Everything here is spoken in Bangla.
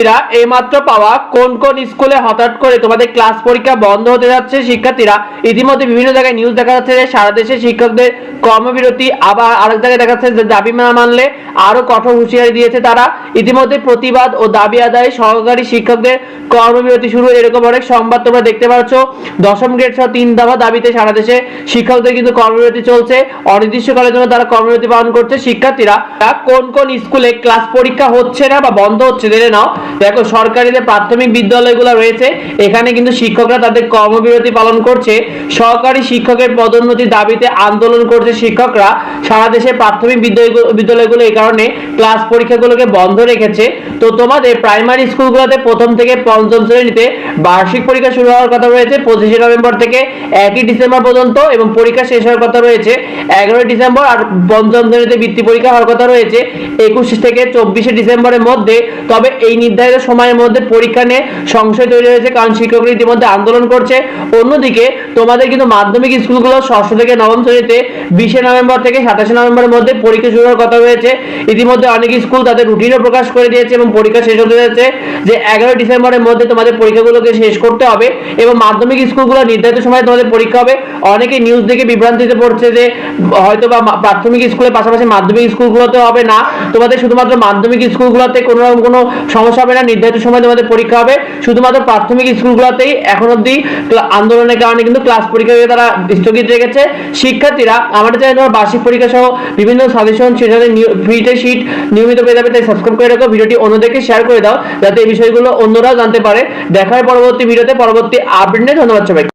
শিক্ষার্থীরা, এইমাত্র পাওয়া কোন কোন স্কুলে হঠাৎ করে তোমাদের ক্লাস পরীক্ষা বন্ধ হতে যাচ্ছে? শিক্ষার্থীরা, ইতিমধ্যে বিভিন্ন জায়গায় নিউজ দেখা যাচ্ছে যে সারা দেশে শিক্ষকদের কর্মবিরতি, আবার আরেক জায়গায় দেখা যাচ্ছে যে দাবি না মানলে আরও কঠোর হুঁশিয়ারি দিয়েছে তারা। ইতিমধ্যে প্রতিবাদ ও দাবি আদায়ে সহকারী শিক্ষকদের কর্মবিরতি শুরু। এরকম অনেক সংবাদ তোমরা দেখতে পাচ্ছ। দশম গ্রেড সহ তিন দফা দাবিতে সারা দেশে শিক্ষকদের কিন্তু কর্মবিরতি চলছে। অনির্দিষ্টকালের জন্য তারা কর্মবিরতি পালন করছে। শিক্ষার্থীরা কোন কোন স্কুলে ক্লাস পরীক্ষা হচ্ছে না বা বন্ধ হচ্ছে জেনে নাও। দেখো, সরকারি যে প্রাথমিক বিদ্যালয়গুলো রয়েছে, এখানে কিন্তু শিক্ষকরা তাদের কর্মবিরতি পালন করছে। সহকারী শিক্ষকের পদোন্নতির দাবিতে আন্দোলন করছে শিক্ষকরা। সারা দেশে প্রাথমিক বিদ্যালয়গুলো বিদ্যালয়গুলো এই কারণে ক্লাস পরীক্ষাগুলোকে বন্ধ রেখেছে। তো তোমাদের প্রাইমারি স্কুলগুলোতে প্রথম থেকে পঞ্চম শ্রেণীতে বার্ষিক পরীক্ষা শুরু হওয়ার কথা রয়েছে, পঁচিশে নভেম্বর থেকে একই ডিসেম্বর পর্যন্ত এবং পরীক্ষা শেষ হওয়ার কথা রয়েছে, এগারোই ডিসেম্বর আর পঞ্চম শ্রেণীতে বৃত্তি পরীক্ষা হওয়ার কথা রয়েছে, একুশ থেকে চব্বিশে ডিসেম্বরের মধ্যে। তবে এই নির্ধারিত সময়ের মধ্যে পরীক্ষা নিয়ে সংশয় তৈরি হয়েছে, কারণ শিক্ষকরা ইতিমধ্যে আন্দোলন করছে। অন্যদিকে তোমাদের কিন্তু মাধ্যমিক স্কুলগুলো ষষ্ঠ থেকে নবম শ্রেণীতে বিশে নভেম্বর থেকে সাতাশে নভেম্বরের মধ্যে পরীক্ষা শুরু হওয়ার কথা রয়েছে। ইতিমধ্যে অনেক স্কুল তাদের রুটিনও প্রকাশ করে দিয়েছে এবং পরীক্ষা শেষ হতে যাচ্ছে যে এগারো ডিসেম্বরের মধ্যে তোমাদের পরীক্ষাগুলোকে শেষ করতে হবে এবং মাধ্যমিক স্কুলগুলো নির্ধারিত সময় তোমাদের পরীক্ষা হবে। অনেকে নিউজ দেখে বিভ্রান্তিতে পড়ছে যে হয়তো বা প্রাথমিক স্কুলের পাশাপাশি মাধ্যমিক স্কুলগুলোতে হবে না। তোমাদের শুধুমাত্র মাধ্যমিক স্কুলগুলোতে কোনো রকম কোনো সমস্যা হবে না। নির্ধারিত সময় তোমাদের পরীক্ষা হবে। শুধুমাত্র প্রাথমিক স্কুলগুলোতেই এখন ক্লা- আন্দোলনের কারণে কিন্তু ক্লাস পরীক্ষাকে তারা স্থগিত রেখেছে শিক্ষার্থীরা, আমাদের চ্যানেলে বার্ষিক পরীক্ষা সহ বিভিন্ন সাজেশন সেখানে ফ্রিতে শিট নিয়মিত পেয়ে যাবে, তাই সাবস্ক্রাইব করে রাখো, ভিডিওটি অন্যদেরকে শেয়ার করে দাও, যাতে এই বিষয়গুলো অন্যরাও জানতে পারে। দেখার পরবর্তী ভিডিওতে পরবর্তী আপডেট ধন্যবাদ সবাইকে।